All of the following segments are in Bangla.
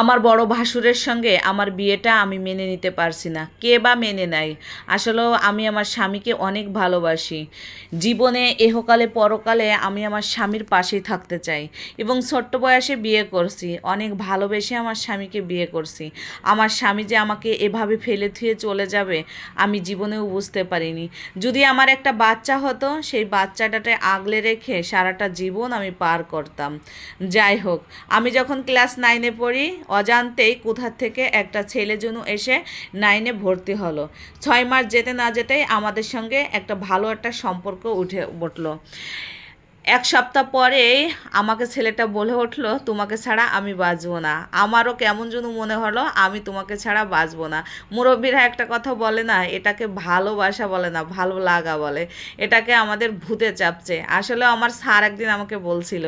আমার বড় ভাসুরের সঙ্গে আমার বিয়েটা আমি মেনে নিতে পারছি না। কে বা মেনে নেয়? আসলেও আমি আমার স্বামীকে অনেক ভালোবাসি। জীবনে এহকালে পরকালে আমি আমার স্বামীর পাশেই থাকতে চাই এবং ছোট্ট বয়সে বিয়ে করছি। অনেক ভালোবেসে আমার স্বামীকে বিয়ে করছি। আমার স্বামী যে আমাকে এভাবে ফেলে থুয়ে চলে যাবে, আমি জীবনেও বুঝতে পারিনি। যদি আমার একটা বাচ্চা হতো, সেই বাচ্চাটাতে আগলে রেখে সারাটা জীবন আমি পার করতাম। যাই হোক, আমি যখন ক্লাস নাইনে পড়ি অজান্তেই কোথা থেকে একটা ছেলে জন্য এসে নাইনে ভর্তি হলো। ছয় মাস যেতে না যেতেই আমাদের সঙ্গে একটা ভালো একটা সম্পর্ক উঠে উঠল। এক সপ্তাহ পরেই আমাকে ছেলেটা বলে উঠল, তোমাকে ছাড়া আমি বাঁচবো না। আমারও কেমন যেন মনে হলো, আমি তোমাকে ছাড়া বাঁচবো না। মুরব্বীরা একটা কথা বলে না, এটাকে ভালোবাসা বলে না, ভালো লাগা বলে। এটাকে আমাদের ভূতে চাপছে। আসলে আমার স্যার একদিন আমাকে বলছিল,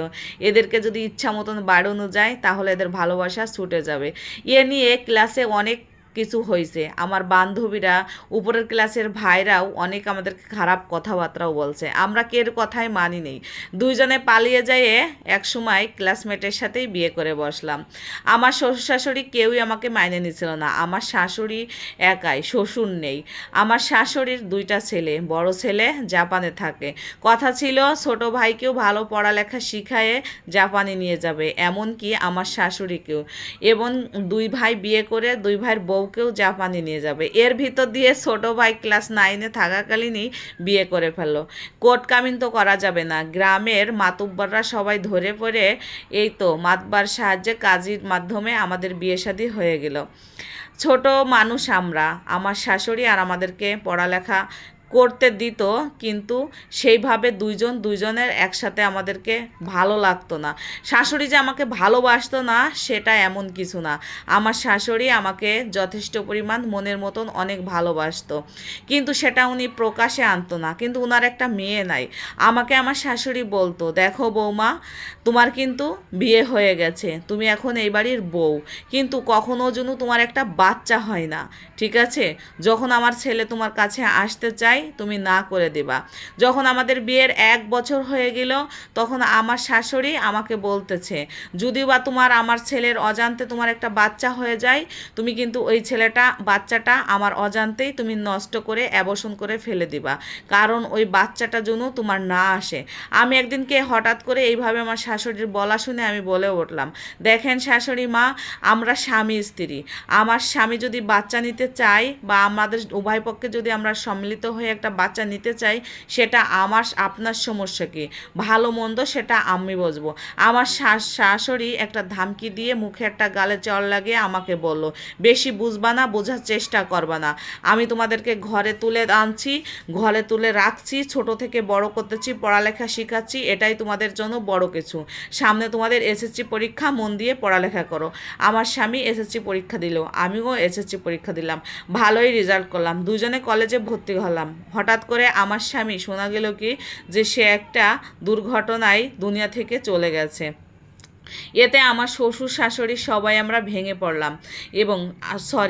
এদেরকে যদি ইচ্ছা মতন বাড়ানো যায়, তাহলে এদের ভালোবাসা ছুটে যাবে। এ নিয়ে ক্লাসে অনেক কিছু হয়েছে আমার বান্ধবীরা, উপরের ক্লাসের ভাইরাও অনেক আমাদেরকে খারাপ কথাবার্তাও বলছে। আমরা কের কথায় মানি নেই। দুইজনে পালিয়ে যেয়ে এক সময় ক্লাসমেটের সাথেই বিয়ে করে বসলাম। আমার শ্বশুর শাশুড়ি কেউই আমাকে মাইনে নিছিল না। আমার শাশুড়ি একাই, শ্বশুর নেই। আমার শাশুড়ির দুইটা ছেলে, বড় ছেলে জাপানে থাকে। কথা ছিল, ছোট ভাইকেও ভালো পড়ালেখা শিখায়ে জাপানে নিয়ে যাবে। এমনকি আমার শাশুড়িকেও। এবং দুই ভাই বিয়ে করে, দুই ভাইয়ের বউকেও জাপানে নিয়ে যাবে। এর ভিতর দিয়ে ছোট ভাই ক্লাস নাইনে থাকাকালীনই বিয়ে করে ফেলল। কোর্ট কামিন তো করা যাবে না। গ্রামের মাতুব্বাররা সবাই ধরে পড়ে, এই তো মাতবার সাহায্যে কাজীর মাধ্যমে আমাদের বিয়ে শাদী হয়ে গেল। ছোট মানুষ আমরা, আমার শাশুড়ি আর আমাদেরকে পড়ালেখা করতে দিত, কিন্তু সেইভাবে দুইজন দুইজনের একসাথে আমাদেরকে ভালো লাগতো না। শাশুড়ি যে আমাকে ভালোবাসতো না, সেটা এমন কিছু না। আমার শাশুড়ি আমাকে যথেষ্ট পরিমাণ মনের মতন অনেক ভালোবাসতো। কিন্তু সেটা উনি প্রকাশে আনতো না। কিন্তু উনার একটা মেয়ে নাই। আমাকে আমার শাশুড়ি বলতো, দেখো বৌমা, তোমার কিন্তু বিয়ে হয়ে গেছে। তুমি এখন এই বাড়ির বউ। কিন্তু কখনো যেন তোমার একটা বাচ্চা হয় না। ঠিক আছে? যখন আমার ছেলে তোমার কাছে আসতে চায় তুমি না করে দেবা। যখন আমাদের বিয়ের এক বছর হয়ে গেল, তখন আমার শাশুড়ি আমাকে বলতেছে যদি বা তোমার আমার ছেলের অজান্তে তোমার একটা বাচ্চা হয়ে যায়, তুমি কিন্তু ওই ছেলেটা, বাচ্চাটা আমার অজান্তেই তুমি নষ্ট করে অ্যাবর্ষণ করে ফেলে দিবা। কারণ ওই বাচ্চাটা যেন তোমার না আসে। আমি একদিনকে হঠাৎ করে এইভাবে আমার শাশুড়ির বলা শুনে আমি বলে উঠলাম, দেখেন শাশুড়ি মা, আমরা স্বামী স্ত্রী। আমার স্বামী যদি বাচ্চা নিতে চায় বা আমাদের উভয় পক্ষে যদি আমরা সম্মিলিত হয়ে একটা বাচ্চা নিতে চাই, সেটা আমার আপনার সমস্যা কি? ভালো মন্দ সেটা আমি বুঝব। আমার শাশুড়ি একটা ধামকি দিয়ে মুখে একটা গালে চল লাগিয়ে আমাকে বলল, বেশি বুঝবা না, বোঝার চেষ্টা করবা না। আমি তোমাদেরকে ঘরে তুলে আনছি, ঘরে তুলে রাখছি, ছোট থেকে বড় করতেছি, পড়ালেখা শেখাচ্ছি, এটাই তোমাদের জন্য বড় কিছু। সামনে তোমাদের এসএসসি পরীক্ষা, মন দিয়ে পড়ালেখা করো। আমার স্বামী এসএসসি পরীক্ষা দিল, আমিও এসএসসি পরীক্ষা দিলাম। ভালোই রেজাল্ট করলাম। দুজনে কলেজে ভর্তি হলাম। হঠাৎ করে আমার স্বামী শোনা গেল কি যে সে একটা দুর্ঘটনায় দুনিয়া থেকে চলে গেছে। এতে আমার শ্বশুর শাশুড়ি সবাই আমরা ভেঙে পড়লাম এবং সরি